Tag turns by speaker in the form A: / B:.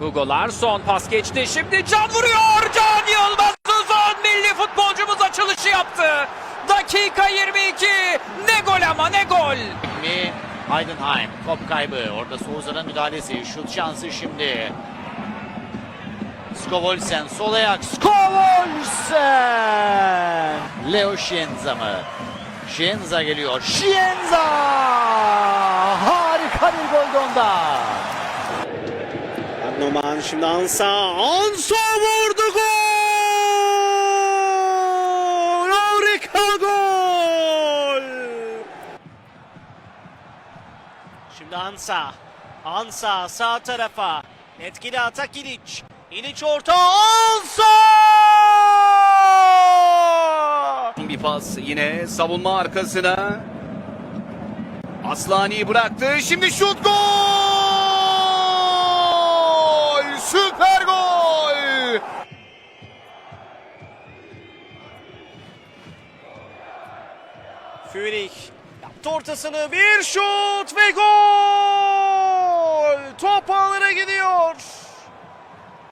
A: Hugo Larsson pas geçti. Şimdi Can vuruyor. Can Yılmaz uzun milli futbolcumuz açılışı yaptı. Dakika 22. Ne gol ama ne gol.
B: mi? Heidenheim top kaybı. Orada Souza'nın müdahalesi. Şut şansı şimdi. Skovolsen sol ayak. Skovolsen! Leo Scienza mı? Scienza geliyor. Scienza! Harika bir gol de
C: Noman şimdi Ansa. Ansa vurdu gol! Harika gol! Şimdi Ansa. Ansa sağ tarafa. Etkili atak İliç. İliç orta. Ansa!
D: Bir pas yine savunma arkasına. Aslani bıraktı. Şimdi şut gol!
C: Führig yaptı ortasını bir şut ve gol!